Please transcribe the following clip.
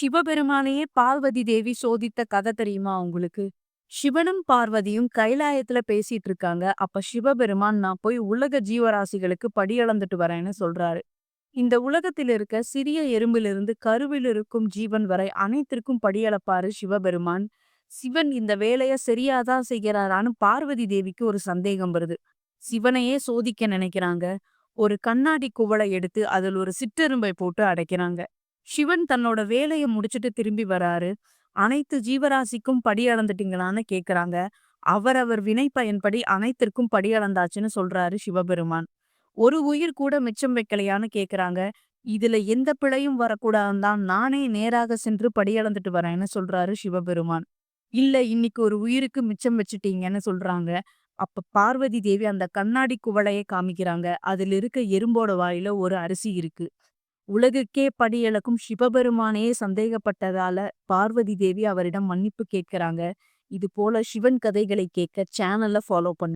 சிவபெருமானையே பார்வதி தேவி சோதித்த கதை தெரியுமா உங்களுக்கு? சிவனும் பார்வதியும் கைலாயத்துல பேசிட்டு இருக்காங்க. அப்ப சிவபெருமான் நான் போய் உலக ஜீவராசிகளுக்கு படியளந்துட்டு வரேன்னு சொல்றாரு. இந்த உலகத்தில் இருக்க சிறிய எறும்பிலிருந்து கருவில் இருக்கும் ஜீவன் வரை அனைத்திற்கும் படியளப்பாரு சிவபெருமான். சிவன் இந்த வேலைய சரியாதான் செய்கிறாரான்னு பார்வதி தேவிக்கு ஒரு சந்தேகம் வருது. சிவனையே சோதிக்க நினைக்கிறாங்க. ஒரு கண்ணாடி குவளை எடுத்து அதில் ஒரு சிற்றெரும்பை போட்டு அடைக்கிறாங்க. சிவன் தன்னோட வேலையை முடிச்சுட்டு திரும்பி வராரு. அனைத்து ஜீவராசிக்கும் படி அளந்துட்டீங்களான்னு கேக்குறாங்க. அவரவர் வினை பயன்படி அனைத்திற்கும் படி அளந்தாச்சுன்னு சொல்றாரு சிவபெருமான். ஒரு உயிர் கூட மிச்சம் வைக்கலையான்னு கேக்குறாங்க. இதுல எந்த பிழையும் வரக்கூடாதுன்னு தான் நானே நேராக சென்று படியளந்துட்டு வரேன்னு சொல்றாரு சிவபெருமான். இல்ல இன்னைக்கு ஒரு உயிருக்கு மிச்சம் வச்சுட்டீங்கன்னு சொல்றாங்க. அப்ப பார்வதி தேவி அந்த கண்ணாடி குவளையை காமிக்கிறாங்க. அதுல இருக்க எறும்போட வாயில ஒரு அரிசி இருக்கு. உலகுக்கே படியளக்கும் சிவபெருமானையே சந்தேகப்பட்டதால பார்வதி தேவி அவரிடம் மன்னிப்பு கேட்கிறாங்க. இது போல சிவன் கதைகளை கேட்க சேனலை ஃபாலோ பண்ணு